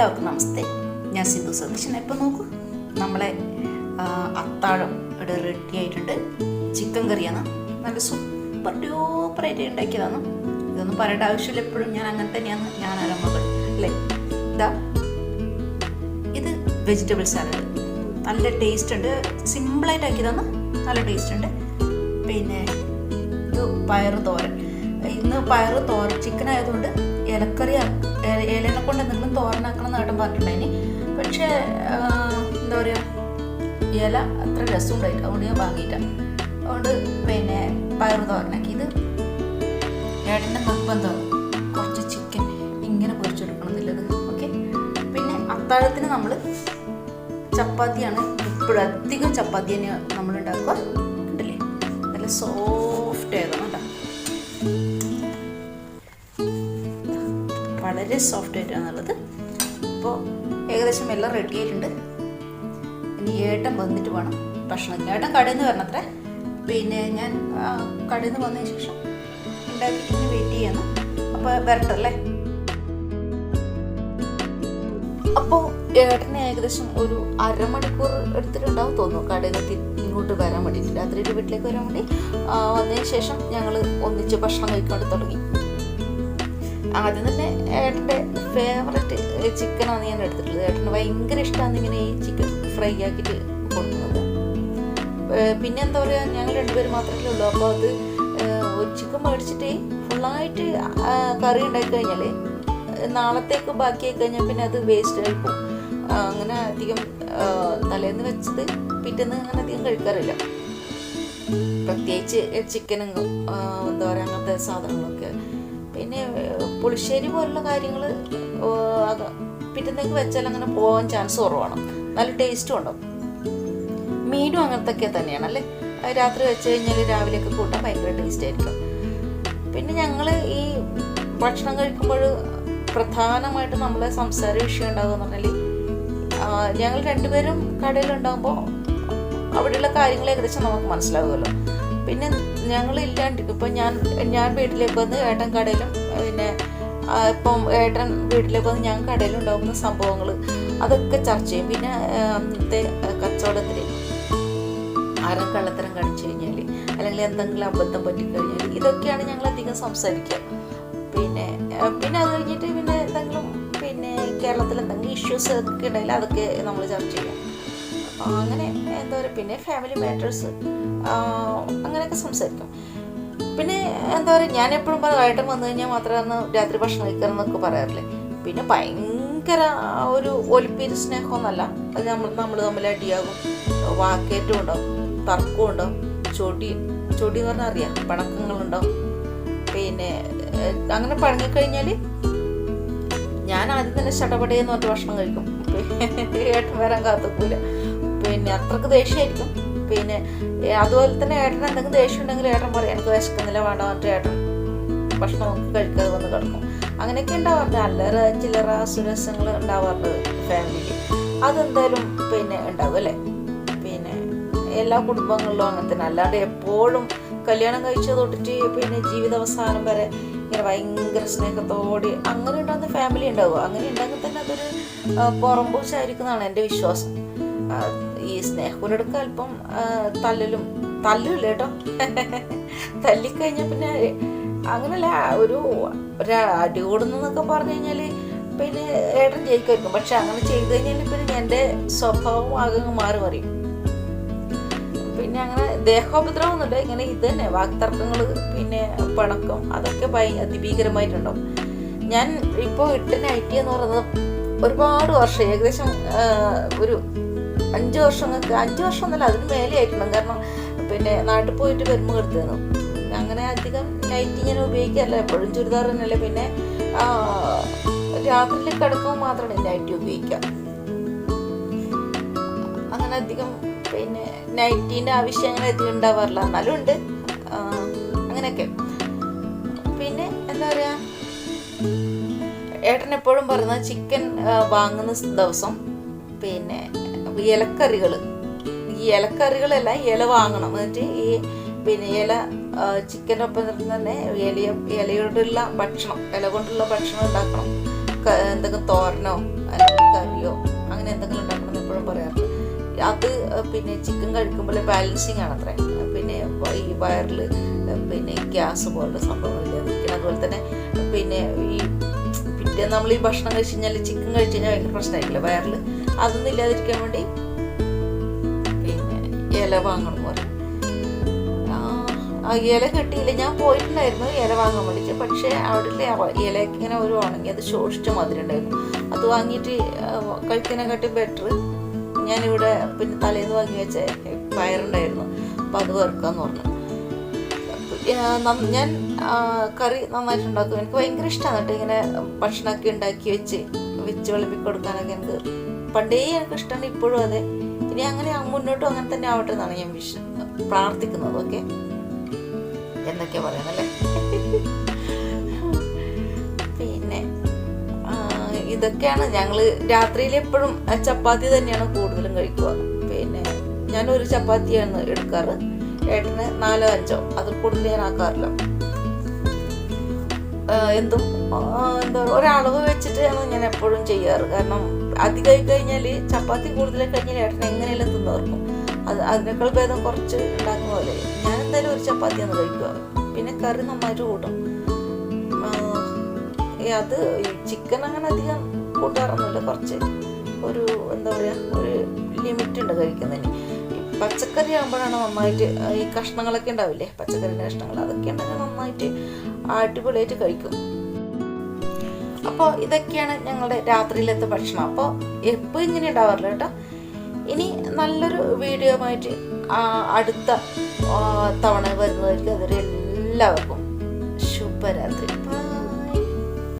എല്ലാവർക്കും നമസ്തേ. ഞാൻ സിന്ധു സതീശൻ. ഇപ്പം നോക്കൂ നമ്മളെ അത്താഴം ഇവിടെ റെഡി ആയിട്ടുണ്ട്. ചിക്കൻ കറിയാണ് നല്ല സൂപ്പർ ഡ്യൂപ്പറായിട്ട് ഉണ്ടാക്കിയതാണ്. ഇതൊന്നും പറയേണ്ട ആവശ്യമില്ല. എപ്പോഴും ഞാൻ അങ്ങനെ തന്നെയാണ്. ഞാൻ അരമകൾ അല്ലേ? ഇതാ ഇത് വെജിറ്റബിൾ സാലഡ് നല്ല ടേസ്റ്റ് ഉണ്ട്. സിമ്പിളായിട്ട് ആക്കിയതാണ്. നല്ല ടേസ്റ്റ് ഉണ്ട്. പിന്നെ ഇത് പയർ തോരൻ. ഇന്ന് പയറ് തോര ചിക്കൻ ആയതുകൊണ്ട് ഇലക്കറി ഇലനെ ഇല- ഇലേനെ കൊണ്ട് എന്തെങ്കിലും തോരനാക്കണം എന്ന് പറഞ്ഞിട്ടുണ്ടായിനി. പക്ഷേ എന്താ പറയുക ഇല അത്ര രസം ഉണ്ടായിട്ട് അതുകൊണ്ട് ഞാൻ വാങ്ങിയിട്ട അതുകൊണ്ട് പിന്നെ പയറ് തോരനാക്കി. ഇത് ഏട്ടന്റെ നിർബന്ധമാണ് കുറച്ച് ചിക്കൻ ഇങ്ങനെ പൊരിച്ചെടുക്കണം എന്നുള്ളത്. ഓക്കെ പിന്നെ അത്താഴത്തിന് നമ്മൾ ചപ്പാത്തിയാണ്. ഇപ്പോഴും അധികം ചപ്പാത്തി തന്നെയാണ് നമ്മൾ ഉണ്ടാക്കുക കണ്ടില്ലേ? നല്ല സോഫ്റ്റ് ആയതാണ് കേട്ടോ. വളരെ സോഫ്റ്റ് ആയിട്ട് എന്നുള്ളത്. അപ്പോൾ ഏകദേശം എല്ലാം റെഡി ആയിട്ടുണ്ട്. ഇനി ഏട്ടൻ വന്നിട്ട് വേണം. ഭക്ഷണം ഏട്ടൻ കടയിൽ നിന്ന് വരണത്രേ. പിന്നെ ഞാൻ കടയിൽ നിന്ന് വന്നതിന് ശേഷം ഇങ്ങനെ വെയിറ്റ് ചെയ്യണം. അപ്പോൾ വരട്ടല്ലേ അപ്പോൾ ഏട്ടന് ഏകദേശം ഒരു അരമണിക്കൂർ എടുത്തിട്ടുണ്ടാവും തോന്നുന്നു കടയിൽ നിന്ന് ഇങ്ങോട്ട് വരാൻ വേണ്ടിയിട്ട്. രാത്രി വീട്ടിലേക്ക് വരാൻ വേണ്ടി. വന്നതിന് ശേഷം ഞങ്ങൾ ഒന്നിച്ച് ഭക്ഷണം കഴിക്കാൻ തുടങ്ങി. ആദ്യം തന്നെ ഏട്ടന്റെ ഫേവററ്റ് ചിക്കനാണ് ഞാൻ എടുത്തിട്ടുള്ളത്. ഏട്ടന് ഭയങ്കര ഇഷ്ടമാണ് ഇങ്ങനെ ഈ ചിക്കൻ ഫ്രൈ ആക്കിയിട്ട് കൊടുക്കുന്നത് പിന്നെ എന്താ പറയുക ഞങ്ങൾ രണ്ടുപേരും മാത്രമല്ലേ ഉള്ളൂ. അപ്പോൾ അത് ചിക്കൻ മേടിച്ചിട്ട് ഫുള്ളായിട്ട് കറി ഉണ്ടാക്കി കഴിഞ്ഞാൽ നാളത്തേക്ക് ബാക്കിയായി കഴിഞ്ഞാൽ പിന്നെ അത് വേസ്റ്റ് ആയി പോകും. അങ്ങനെ അധികം തലേന്ന് വെച്ചത് പിറ്റേന്ന് അങ്ങനെ അധികം കഴിക്കാറില്ല. പ്രത്യേകിച്ച് ചിക്കനും എന്താ പറയുക അങ്ങനത്തെ സാധനങ്ങളൊക്കെ. പിന്നെ പുളിശ്ശേരി പോലുള്ള കാര്യങ്ങൾ പിറ്റേന്നേക്ക് വെച്ചാൽ അങ്ങനെ പോകാൻ ചാൻസ് കുറവാണ്. നല്ല ടേസ്റ്റും ഉണ്ടാവും. മീനും അങ്ങനത്തെ ഒക്കെ തന്നെയാണ് അല്ലേ? രാത്രി വെച്ച് കഴിഞ്ഞാൽ രാവിലെയൊക്കെ കൂട്ടാൻ ഭയങ്കര ടേസ്റ്റ് ആയിരിക്കും. പിന്നെ ഞങ്ങൾ ഈ ഭക്ഷണം കഴിക്കുമ്പോൾ പ്രധാനമായിട്ട് നമ്മളെ സംസാര വിഷയം ഉണ്ടാകുക എന്ന് പറഞ്ഞാൽ ഞങ്ങൾ രണ്ടുപേരും കടയിലുണ്ടാകുമ്പോൾ അവിടെയുള്ള കാര്യങ്ങൾ ഏകദേശം നമുക്ക് മനസ്സിലാകുമല്ലോ പിന്നെ ഞങ്ങൾ ഇല്ലാണ്ടിരിക്കും ഇപ്പം ഞാൻ ഞാൻ വീട്ടിലേക്ക് വന്ന് ഏട്ടൻ കടയിലും പിന്നെ ഇപ്പം ഏട്ടൻ വീട്ടിലേക്ക് വന്ന് ഞാൻ കടയിലുണ്ടാകുന്ന സംഭവങ്ങൾ അതൊക്കെ ചർച്ച ചെയ്യും. പിന്നെ അന്നത്തെ കച്ചവടത്തിൽ ആരും കള്ളത്തരം കാണിച്ചു കഴിഞ്ഞാൽ അല്ലെങ്കിൽ എന്തെങ്കിലും അബദ്ധം പറ്റിക്കഴിഞ്ഞാൽ ഇതൊക്കെയാണ് ഞങ്ങൾ അധികം സംസാരിക്കുക. പിന്നെ പിന്നെ അത് കഴിഞ്ഞിട്ട് പിന്നെ എന്തെങ്കിലും പിന്നെ കേരളത്തിൽ എന്തെങ്കിലും ഇഷ്യൂസ് ഒക്കെ ഉണ്ടെങ്കിൽ അതൊക്കെ നമ്മൾ ചർച്ച ചെയ്യും. അങ്ങനെ എന്താ പറയുക പിന്നെ ഫാമിലി മാറ്റേഴ്സ് അങ്ങനെയൊക്കെ സംസാരിക്കും. പിന്നെ എന്താ പറയുക ഞാൻ എപ്പോഴും പറയും ഏട്ടൻ വന്നു കഴിഞ്ഞാൽ മാത്രമാണ് രാത്രി ഭക്ഷണം കഴിക്കാറെന്നൊക്കെ പറയാറില്ലേ? പിന്നെ ഭയങ്കര ഒരു ഒലിപ്പീര് സ്നേഹമൊന്നല്ല അത് നമ്മൾ നമ്മൾ തമ്മിൽ അടിയാകും. വാക്കേറ്റം ഉണ്ടാവും തർക്കവും ഉണ്ടാവും. ചൊടി ചൊടി എന്ന് പറഞ്ഞാൽ അറിയാം പണക്കങ്ങളുണ്ടാവും പിന്നെ അങ്ങനെ പഴങ്ങിക്കഴിഞ്ഞാൽ ഞാൻ ആദ്യം തന്നെ ചടപടയെന്ന് പറഞ്ഞിട്ട് ഭക്ഷണം കഴിക്കും. ഏട്ടൻ വരാൻ കാത്തക്കൂല. പിന്നെ അത്രയ്ക്ക് ദേഷ്യമായിരിക്കും. പിന്നെ അതുപോലെ തന്നെ ഏട്ടൻ എന്തെങ്കിലും ദേഷ്യം ഉണ്ടെങ്കിൽ ഏട്ടൻ പറയും എനിക്ക് വിശക്കുന്നില്ല വേണ്ട മറ്റേ ഏട്ടൻ ഭക്ഷണം നമുക്ക് കഴിക്കാതെ വന്ന് കിടക്കും. അങ്ങനെയൊക്കെ ഉണ്ടാവാറുണ്ട്. അല്ലറ ചില്ലറ സുരസങ്ങൾ ഉണ്ടാവാറുണ്ട് ഫാമിലിയിൽ അതെന്തായാലും പിന്നെ ഉണ്ടാവും അല്ലേ? പിന്നെ എല്ലാ കുടുംബങ്ങളിലും അങ്ങനെ തന്നെ. അല്ലാണ്ട് എപ്പോഴും കല്യാണം കഴിച്ചത് തൊട്ടിട്ട് പിന്നെ ജീവിത അവസാനം വരെ ഇങ്ങനെ ഭയങ്കര സ്നേഹത്തോടെ അങ്ങനെ ഉണ്ടാകുന്ന ഫാമിലി ഉണ്ടാവുക. അങ്ങനെ ഉണ്ടെങ്കിൽ തന്നെ അതൊരു പുറംപൂച്ചായിരിക്കുന്നതാണ് എന്റെ വിശ്വാസം. ഈ സ്നേഹത്തിനടുക്ക അല്പം തല്ലലും തല്ലില്ല കേട്ടോ. തല്ലിക്കഴിഞ്ഞാൽ പിന്നെ അങ്ങനല്ല ഒരു ഒരു അടി എന്നൊക്കെ പറഞ്ഞു കഴിഞ്ഞാൽ പിന്നെ ഏട്ടൻ ജയിക്കുമായിരിക്കും. പക്ഷെ അങ്ങനെ ചെയ്തു കഴിഞ്ഞാൽ പിന്നെ എന്റെ സ്വഭാവം ആകെ മാറി മറിയും. പിന്നെ അങ്ങനെ ദേഹോപദ്രവമൊന്നുമില്ല. ഇങ്ങനെ ഇത് തന്നെ വാക്തർക്കങ്ങൾ പിന്നെ പണക്കം അതൊക്കെ ഭയ അതിഭീകരമായിട്ടുണ്ടാവും. ഞാൻ ഇപ്പോൾ ഇട്ട നൈറ്റി എന്ന് പറയുന്നത് ഒരുപാട് വർഷം ഏകദേശം ഒരു അഞ്ച് വർഷങ്ങൾക്ക് അഞ്ച് വർഷം എന്നല്ല അതിന് മേലെ ആയിട്ടുണ്ടാവും കാരണം പിന്നെ നാട്ടിൽ പോയിട്ട് വരുമ്പോൾ എടുത്തു അങ്ങനെ അധികം നൈറ്റ് ഇങ്ങനെ ഉപയോഗിക്കാറില്ല എപ്പോഴും ചുരിദാർ തന്നെയല്ലേ. പിന്നെ രാത്രിയിൽ കിടക്കുമ്പോൾ മാത്രമാണ് നൈറ്റി ഉപയോഗിക്കുക. അങ്ങനെ അധികം പിന്നെ നൈറ്റീന്റെ ആവശ്യം അങ്ങനെ അധികം ഉണ്ടാവാറില്ല. എന്നാലും ഉണ്ട്. അങ്ങനെയൊക്കെ. പിന്നെ എന്താ പറയുക ഏട്ടൻ എപ്പോഴും പറയുന്നത് ചിക്കൻ വാങ്ങുന്ന ദിവസം. പിന്നെ ഇലക്കറികൾ ഈ ഇലക്കറികളെല്ലാം ഇല വാങ്ങണം. എന്നിട്ട് ഈ പിന്നെ ഇല ചിക്കനൊപ്പം തന്നെ ഇലയ ഇലയോടുള്ള ഭക്ഷണം ഇല കൊണ്ടുള്ള ഭക്ഷണം ഉണ്ടാക്കണം. എന്തെങ്കിലും തോരനോ അല്ലെങ്കിൽ കറിയോ അങ്ങനെ എന്തെങ്കിലും ഉണ്ടാക്കണം എന്ന് എപ്പോഴും പറയാറുണ്ട്. അത് പിന്നെ ചിക്കൻ കഴിക്കുമ്പോൾ ബാലൻസിങ് ആണ് അത്ര. പിന്നെ ഈ വയറിൽ പിന്നെ ഗ്യാസ് പോലുള്ള സംഭവങ്ങളില്ല നിൽക്കുന്നത് അതുപോലെ തന്നെ പിന്നെ ഈ പിറ്റേ നമ്മൾ ഈ ഭക്ഷണം കഴിച്ച് കഴിഞ്ഞാൽ ചിക്കൻ കഴിച്ച് കഴിഞ്ഞാൽ ഭയങ്കര പ്രശ്നമായിരിക്കില്ല വയറിൽ അതൊന്നും ഇല്ലാതിരിക്കാൻ വേണ്ടി പിന്നെ ഇല വാങ്ങണം പറയും ആ, ഇല കിട്ടിയില്ല. ഞാൻ പോയിട്ടുണ്ടായിരുന്നു ഇല വാങ്ങാൻ വേണ്ടിയിട്ട്. പക്ഷേ അവിടെ ഇലയൊക്കെ ഇങ്ങനെ ഒരു ഉണങ്ങി അത് ശോഷിച്ച മധുരം ഉണ്ടായിരുന്നു. അത് വാങ്ങിയിട്ട് കഴിക്കാനെക്കാട്ടി ബെറ്റർ ഞാനിവിടെ പിന്നെ തലേന്ന് വാങ്ങി വെച്ച പയറുണ്ടായിരുന്നു. അപ്പം അത് വറുക്കാന്ന് പറഞ്ഞു. ഞാൻ കറി നന്നായിട്ട് ഉണ്ടാക്കും. എനിക്ക് ഭയങ്കര ഇഷ്ടമാണ് കേട്ടോ ഇങ്ങനെ ഭക്ഷണമൊക്കെ ഉണ്ടാക്കി വെച്ച് വെച്ച് വിളമ്പി കൊടുക്കാനൊക്കെ എനിക്ക് പണ്ടേ എനിക്ക് ഇഷ്ടമാണ് ഇപ്പോഴും അതെ. ഇനി അങ്ങനെ മുന്നോട്ടും അങ്ങനെ തന്നെ ആവട്ടെ എന്നാണ് ഞാൻ വിഷ പ്രാർത്ഥിക്കുന്നത് ഓക്കെ? എന്തൊക്കെയാ പറയുന്നല്ലേ? പിന്നെ ഇതൊക്കെയാണ് ഞങ്ങൾ രാത്രിയിൽ എപ്പോഴും ചപ്പാത്തി തന്നെയാണ് കൂടുതലും കഴിക്കുക. പിന്നെ ഞാൻ ഒരു ചപ്പാത്തിയാണ് എടുക്കാറ്. ഏട്ടന് നാലോ അഞ്ചോ അത് കൂടുതൽ ഞാൻ ആക്കാറില്ല. എന്തും എന്താ പറയുക ഒരളവ് വെച്ചിട്ടാണ് ഞാൻ എപ്പോഴും ചെയ്യാറ്. കാരണം അധികമായി കഴിഞ്ഞാൽ ചപ്പാത്തി കൂടുതലായി കഴിഞ്ഞാൽ ഏട്ടൻ എങ്ങനെയെല്ലാം തിന്നവർക്കും അത് അതിനേക്കാൾ ഭേദം കുറച്ച് ഉണ്ടാക്കുന്ന പോലെ. ഞാൻ എന്തായാലും ഒരു ചപ്പാത്തിയാണ് കഴിക്കുക. പിന്നെ കറി നന്നായിട്ട് കൂട്ടും. അത് ചിക്കൻ അങ്ങനെ അധികം കൂട്ടാറൊന്നുമില്ല. കുറച്ച് ഒരു എന്താ പറയുക ഒരു ലിമിറ്റ് ഉണ്ട് കഴിക്കുന്നതിന്. പച്ചക്കറി ആകുമ്പോഴാണ് നന്നായിട്ട് ഈ കഷ്ണങ്ങളൊക്കെ ഉണ്ടാവില്ലേ? പച്ചക്കറിന്റെ കഷ്ണങ്ങൾ അതൊക്കെ ഉണ്ടെങ്കിൽ നന്നായിട്ട് അടിപൊളിയായിട്ട് കഴിക്കും. അപ്പോൾ ഇതൊക്കെയാണ് ഞങ്ങളുടെ രാത്രിയിലത്തെ ഭക്ഷണം. അപ്പോൾ എപ്പോൾ ഇങ്ങനെ ഉണ്ടാവാറില്ല കേട്ടോ. ഇനി നല്ലൊരു വീഡിയോ ആയിട്ട് അടുത്ത തവണ വരുന്നതായിരിക്കും. അതൊരു എല്ലാവർക്കും ശുഭരാത്രി.